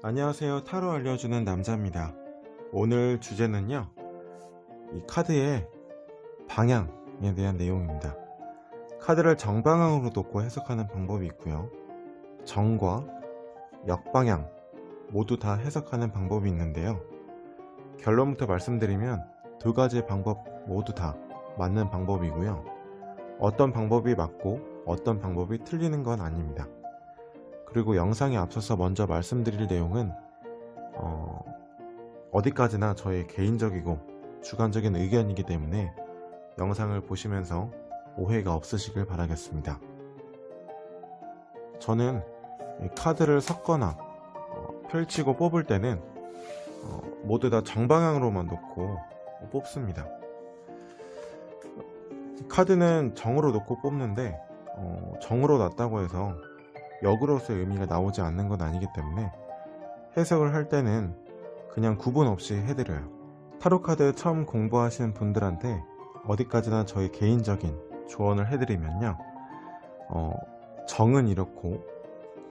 안녕하세요. 타로 알려주는 남자입니다. 오늘 주제는요, 이 카드의 방향에 대한 내용입니다. 카드를 정방향으로 놓고 해석하는 방법이 있고요. 정과 역방향 모두 다 해석하는 방법이 있는데요. 결론부터 말씀드리면 두 가지 방법 모두 다 맞는 방법이고요. 어떤 방법이 맞고 어떤 방법이 틀리는 건 아닙니다. 그리고 영상에 앞서서 먼저 말씀드릴 내용은 어, 어디까지나 저의 개인적이고 주관적인 의견이기 때문에 영상을 보시면서 오해가 없으시길 바라겠습니다. 저는 이 카드를 섞거나 어, 펼치고 뽑을 때는 어, 모두 다 정방향으로만 놓고 뽑습니다. 카드는 정으로 놓고 뽑는데 어, 정으로 놨다고 해서 역으로서의 의미가 나오지 않는 건 아니기 때문에 해석을 할 때는 그냥 구분 없이 해드려요. 타로 카드 처음 공부하시는 분들한테 어디까지나 저희 개인적인 조언을 해드리면요. 어, 정은 이렇고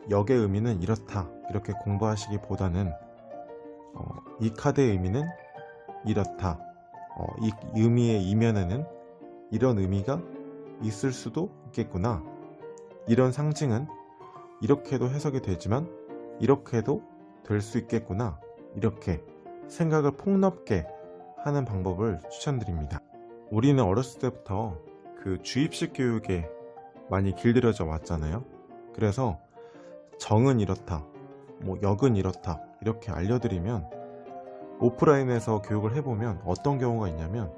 역의 의미는 이렇다 이렇게 공부하시기보다는 어, 이 카드의 의미는 이렇다 어, 이 의미의 이면에는 이런 의미가 있을 수도 있겠구나 이런 상징은 이렇게도 해석이 되지만 이렇게도 될 수 있겠구나 이렇게 생각을 폭넓게 하는 방법을 추천드립니다. 우리는 어렸을 때부터 그 주입식 교육에 많이 길들여져 왔잖아요. 그래서 정은 이렇다, 뭐 역은 이렇다 이렇게 알려드리면 오프라인에서 교육을 해보면 어떤 경우가 있냐면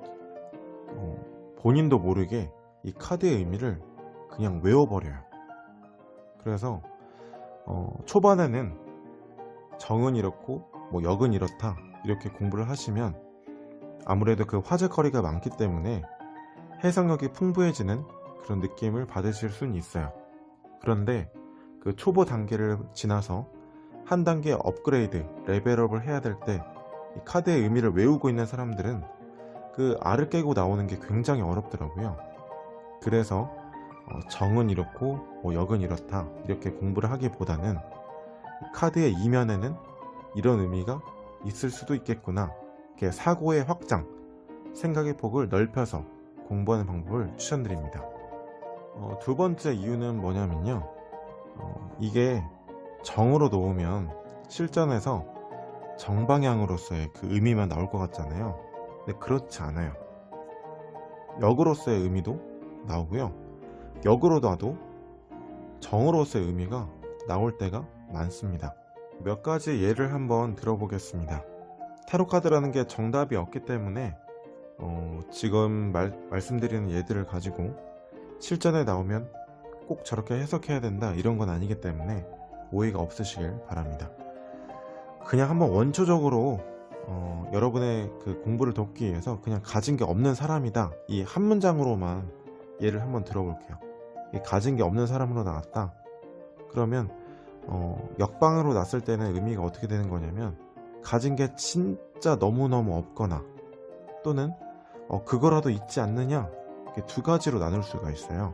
어, 본인도 모르게 이 카드의 의미를 그냥 외워버려요. 그래서 어, 초반에는 정은 이렇고 뭐 역은 이렇다 이렇게 공부를 하시면 아무래도 그 화제거리가 많기 때문에 해석력이 풍부해지는 그런 느낌을 받으실 수는 있어요. 그런데 그 초보 단계를 지나서 한 단계 업그레이드, 레벨업을 해야 될 때 이 카드의 의미를 외우고 있는 사람들은 그 알을 깨고 나오는 게 굉장히 어렵더라고요. 그래서 어, 정은 이렇고 뭐 역은 이렇다. 이렇게 공부를 하기보다는 카드의 이면에는 이런 의미가 있을 수도 있겠구나. 이렇게 사고의 확장 생각의 폭을 넓혀서 공부하는 방법을 추천드립니다. 어, 두 번째 이유는 뭐냐면요. 어, 이게 정으로 놓으면 실전에서 정방향으로서의 그 의미만 나올 것 같잖아요. 근데 그렇지 않아요. 역으로서의 의미도 나오고요 역으로 놔도 정으로서의 의미가 나올 때가 많습니다. 몇 가지 예를 한번 들어보겠습니다. 타로카드라는 게 정답이 없기 때문에 어, 지금 말, 말씀드리는 예들을 가지고 실전에 나오면 꼭 저렇게 해석해야 된다 이런 건 아니기 때문에 오해가 없으시길 바랍니다. 그냥 한번 원초적으로 어, 여러분의 그 공부를 돕기 위해서 그냥 가진 게 없는 사람이다 이 한 문장으로만 예를 한번 들어볼게요. 이 가진 게 없는 사람으로 나왔다. 그러면 어, 역방으로 났을 때는 의미가 어떻게 되는 거냐면 가진 게 진짜 너무너무 없거나 또는 어, 그거라도 있지 않느냐 이렇게 두 가지로 나눌 수가 있어요.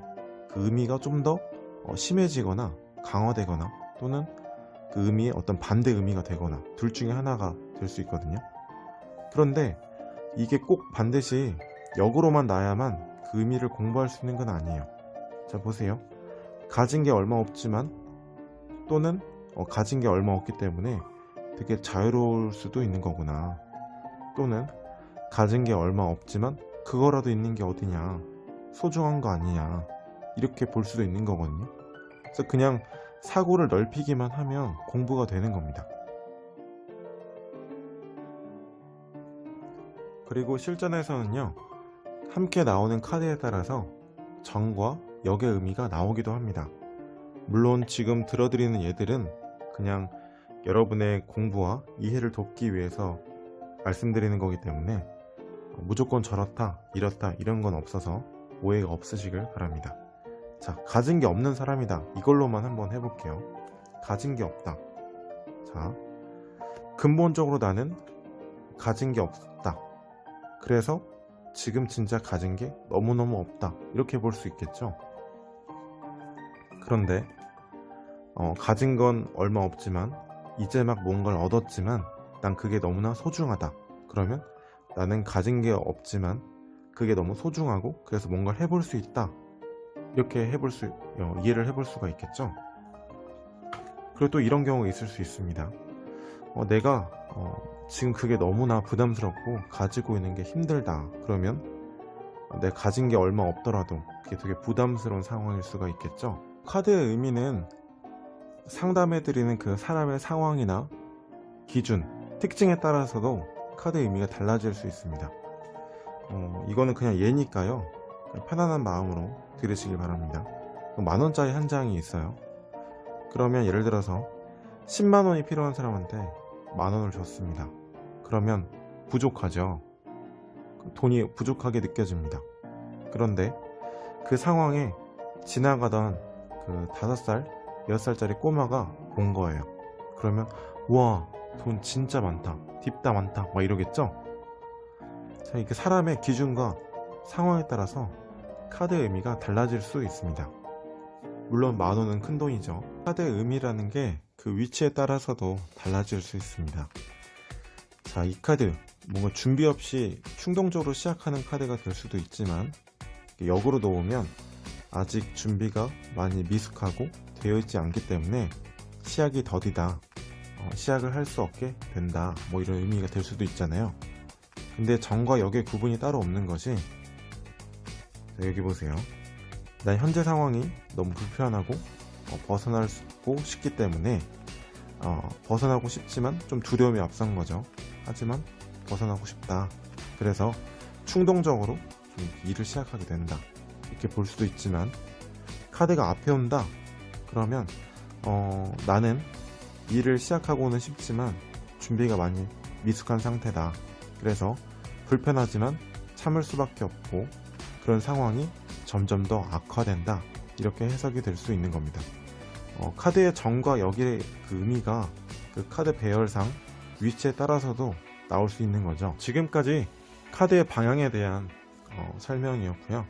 그 의미가 좀더 어, 심해지거나 강화되거나 또는 그 의미의 어떤 반대 의미가 되거나 둘 중에 하나가 될 수 있거든요. 그런데 이게 꼭 반드시 역으로만 나야만 그 의미를 공부할 수 있는 건 아니에요. 자 보세요. 가진 게 얼마 없지만 또는 어, 가진 게 얼마 없기 때문에 되게 자유로울 수도 있는 거구나. 또는 가진 게 얼마 없지만 그거라도 있는 게 어디냐. 소중한 거 아니냐. 이렇게 볼 수도 있는 거거든요. 그래서 그냥 사고를 넓히기만 하면 공부가 되는 겁니다. 그리고 실전에서는요. 함께 나오는 카드에 따라서 정과 역의 의미가 나오기도 합니다. 물론 지금 들어드리는 예들은 그냥 여러분의 공부와 이해를 돕기 위해서 말씀드리는 거기 때문에 무조건 저렇다, 이렇다, 이런 건 없어서 오해가 없으시길 바랍니다. 자, 가진 게 없는 사람이다. 이걸로만 한번 해볼게요. 가진 게 없다. 자, 근본적으로 나는 가진 게 없다. 그래서 지금 진짜 가진 게 너무너무 없다. 이렇게 볼 수 있겠죠. 그런데 어, 가진 건 얼마 없지만 이제 막 뭔가를 얻었지만 난 그게 너무나 소중하다. 그러면 나는 가진 게 없지만 그게 너무 소중하고 그래서 뭔가를 해볼 수 있다. 이렇게 해볼 수 어, 이해를 해볼 수가 있겠죠. 그리고 또 이런 경우가 있을 수 있습니다. 어, 내가 어, 지금 그게 너무나 부담스럽고 가지고 있는 게 힘들다. 그러면 내 가진 게 얼마 없더라도 그게 되게 부담스러운 상황일 수가 있겠죠. 카드의 의미는 상담해드리는 그 사람의 상황이나 기준, 특징에 따라서도 카드 의미가 달라질 수 있습니다. 어, 이거는 그냥 예니까요. 편안한 마음으로 들으시길 바랍니다. 만원짜리 한 장이 있어요. 그러면 예를 들어서 10만원이 필요한 사람한테 만원을 줬습니다. 그러면 부족하죠. 돈이 부족하게 느껴집니다. 그런데 그 상황에 지나가던 그 5살, 6살짜리 꼬마가 온 거예요. 그러면 와, 돈 진짜 많다. 딥다 많다. 막 이러겠죠? 자, 이게 사람의 기준과 상황에 따라서 카드의 의미가 달라질 수 있습니다. 물론 만 원은 큰 돈이죠. 카드의 의미라는 게 그 위치에 따라서도 달라질 수 있습니다. 자, 이 카드 뭔가 준비 없이 충동적으로 시작하는 카드가 될 수도 있지만 역으로 놓으면 아직 준비가 많이 미숙하고 되어 있지 않기 때문에 시작이 더디다. 어, 시작을 할 수 없게 된다. 뭐 이런 의미가 될 수도 있잖아요. 근데 정과 역의 구분이 따로 없는 것이 자, 여기 보세요. 난 현재 상황이 너무 불편하고 어, 벗어나고 싶기 때문에 어, 벗어나고 싶지만 좀 두려움이 앞선 거죠. 하지만 벗어나고 싶다. 그래서 충동적으로 좀 일을 시작하게 된다. 이렇게 볼 수도 있지만 카드가 앞에 온다. 그러면 어, 나는 일을 시작하고는 싶지만 준비가 많이 미숙한 상태다. 그래서 불편하지만 참을 수밖에 없고 그런 상황이 점점 더 악화된다. 이렇게 해석이 될 수 있는 겁니다. 어, 카드의 정과 역의 그 의미가 그 카드 배열상 위치에 따라서도 나올 수 있는 거죠. 지금까지 카드의 방향에 대한 어, 설명이었고요.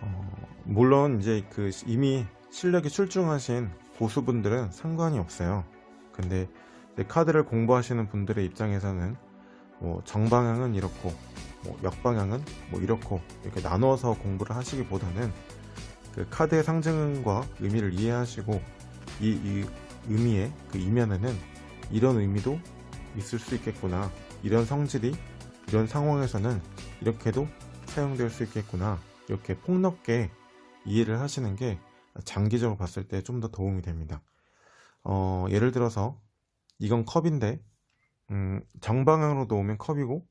어, 물론 이제 그 이미 실력이 출중하신 고수분들은 상관이 없어요. 근데 카드를 공부하시는 분들의 입장에서는 뭐 정방향은 이렇고 뭐 역방향은 뭐 이렇고 이렇게 나눠서 공부를 하시기보다는 그 카드의 상징과 의미를 이해하시고 이, 이 의미의 그 이면에는 이런 의미도 있을 수 있겠구나 이런 성질이 이런 상황에서는 이렇게도 사용될 수 있겠구나 이렇게 폭넓게 이해를 하시는 게 장기적으로 봤을 때 좀 더 도움이 됩니다. 어, 예를 들어서 이건 컵인데 음, 정방향으로 놓으면 컵이고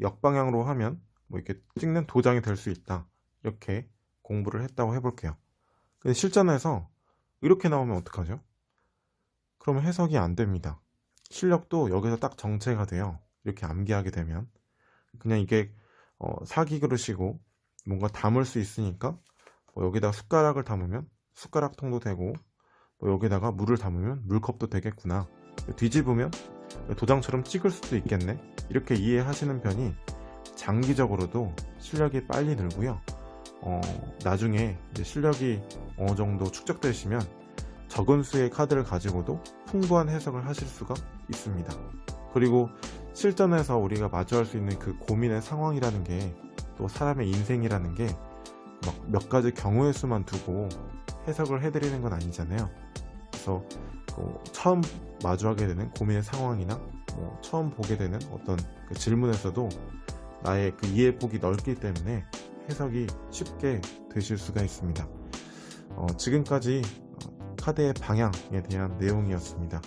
역방향으로 하면 뭐 이렇게 찍는 도장이 될 수 있다. 이렇게 공부를 했다고 해볼게요. 근데 실전에서 이렇게 나오면 어떡하죠? 그러면 해석이 안 됩니다. 실력도 여기서 딱 정체가 돼요. 이렇게 암기하게 되면. 그냥 이게 어, 사기 그릇이고 뭔가 담을 수 있으니까 뭐 여기다가 숟가락을 담으면 숟가락통도 되고 뭐 여기다가 물을 담으면 물컵도 되겠구나. 뒤집으면 도장처럼 찍을 수도 있겠네. 이렇게 이해하시는 편이 장기적으로도 실력이 빨리 늘고요. 어, 나중에 실력이 어느 정도 축적되시면 적은 수의 카드를 가지고도 풍부한 해석을 하실 수가 있습니다. 그리고 실전에서 우리가 마주할 수 있는 그 고민의 상황이라는 게 또 사람의 인생이라는 게 몇 가지 경우의 수만 두고 해석을 해드리는 건 아니잖아요. 그래서 어, 처음 마주하게 되는 고민의 상황이나 뭐 처음 보게 되는 어떤 그 질문에서도 나의 그 이해 폭이 넓기 때문에 해석이 쉽게 되실 수가 있습니다. 어, 지금까지 어, 카드의 방향에 대한 내용이었습니다.